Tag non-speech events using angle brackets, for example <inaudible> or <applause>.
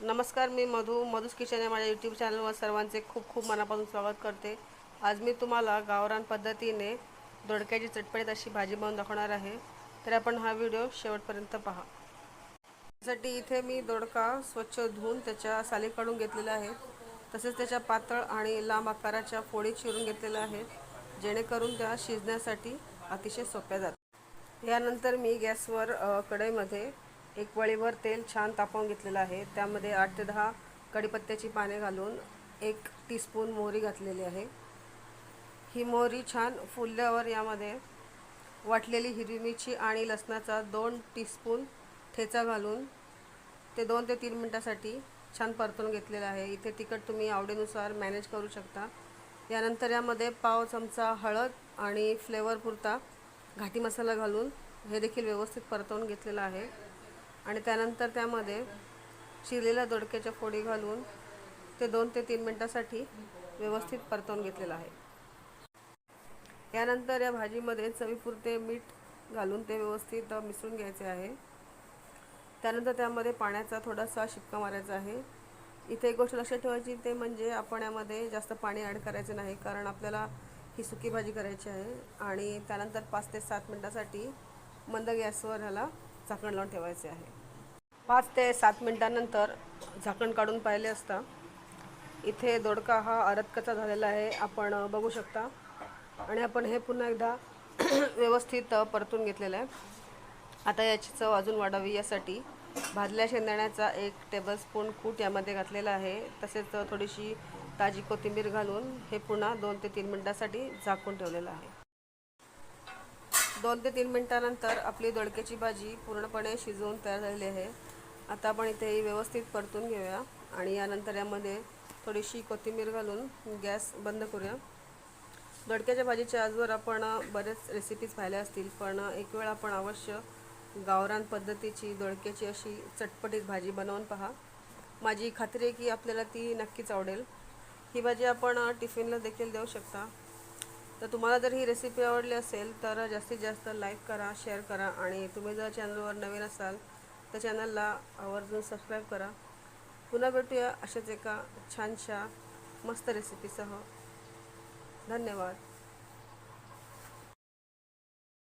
नमस्कार मी मधू. मधूस किचन या माझ्या यूट्यूब चॅनलवर सर्वांचे खूप खूप मनापासून स्वागत करते. आज मी तुम्हाला गावरान पद्धतीने दोडक्याची चटपटीत अशी भाजी बनवून दाखवणार आहे. तर आपण हा व्हिडिओ शेवटपर्यंत पहा. त्यासाठी इथे मी दोडका स्वच्छ धुवून त्याच्या साली काढून घेतलेल्या आहेत तसेच त्याच्या पातळ आणि लांब आकाराच्या फोडी चिरून घेतलेल्या आहेत जेणेकरून त्या शिजण्यासाठी अतिशय सोप्या जातात. यानंतर मी गॅसवर कढईमध्ये एक वळीवर तेल छान तापवून घेतलेलं आहे. त्यामध्ये आठ ते दहा कढीपत्त्याची पाने घालून एक टीस्पून मोहरी घातलेली आहे. ही मोहरी छान फुलल्यावर यामध्ये वाटलेली हिरवी मिरची आणि लसणाचा दोन टीस्पून ठेचा घालून ते दोन ते तीन मिनटासाठी छान परतून घेतलेलं आहे. इथे तिखट तुम्ही आवडीनुसार मॅनेज करू शकता. यानंतर यामध्ये पाव चमचा हळद आणि फ्लेवरपुरता घाटी मसाला घालून हे देखील व्यवस्थित परतवून घेतलेलं आहे. आणि त्यानंतर त्यामध्ये शिरलेल्या दोडक्याच्या फोडी घालून ते दोन ते तीन मिनटासाठी व्यवस्थित परतवून घेतलेलं आहे. यानंतर या भाजीमध्ये चवीपुरते मीठ घालून ते व्यवस्थित मिसळून घ्यायचे आहे. त्यानंतर त्यामध्ये पाण्याचा थोडासा शिपका मारायचा आहे. इथे एक गोष्ट लक्षात ठेवायची ते म्हणजे आपण यामध्ये जास्त पाणी ॲड करायचे नाही कारण आपल्याला ही सुकी भाजी करायची आहे. आणि त्यानंतर पाच ते सात मिनटासाठी मंद गॅसवर ह्याला झाकण लावून ठेवायचे आहे. पाच ते सात मिनटानंतर झाकण काढून पाहिले असता इथे दोडका हा अरतकचा झालेला आहे. आपण बघू शकता. आणि आपण हे पुन्हा एकदा <clears throat> व्यवस्थित परतून घेतलेलं आहे. आता याची चव अजून वाढावी यासाठी भाजल्या शेंगदाण्याचा एक टेबलस्पून कूट यामध्ये घातलेला आहे. तसेच थोडीशी ताजी कोथिंबीर घालून हे पुन्हा दोन ते तीन मिनटासाठी झाकून ठेवलेलं आहे. दोन ते तीन मिनटानंतर आपली दोडक्याची भाजी पूर्णपणे शिजवून तयार झालेली आहे. आता आपण इथे ही व्यवस्थित परतून घेऊया आणि यानंतर यामध्ये थोडीशी कोथिंबीर घालून गॅस बंद करूया. दोडक्याच्या भाजीच्या आजवर आपण बरेच रेसिपीज पाहिल्या असतील पण एक वेळ आपण अवश्य गावरान पद्धतीची दोडक्याची अशी चटपटीत भाजी बनवून पहा. माझी खात्री आहे की आपल्याला ती नक्कीच आवडेल. ही भाजी आपण टिफिनला देखील देऊ शकता. तर तुम्हाला जर ही रेसिपी आवडली असेल तर जास्तीत जास्त लाईक करा शेअर करा आणि तुम्ही जर चॅनलवर नवीन असाल तर चॅनलला आवर्जून सबस्क्राईब करा. पुन्हा भेटूया अशाच एका छानशा मस्त रेसिपीसह धन्यवाद.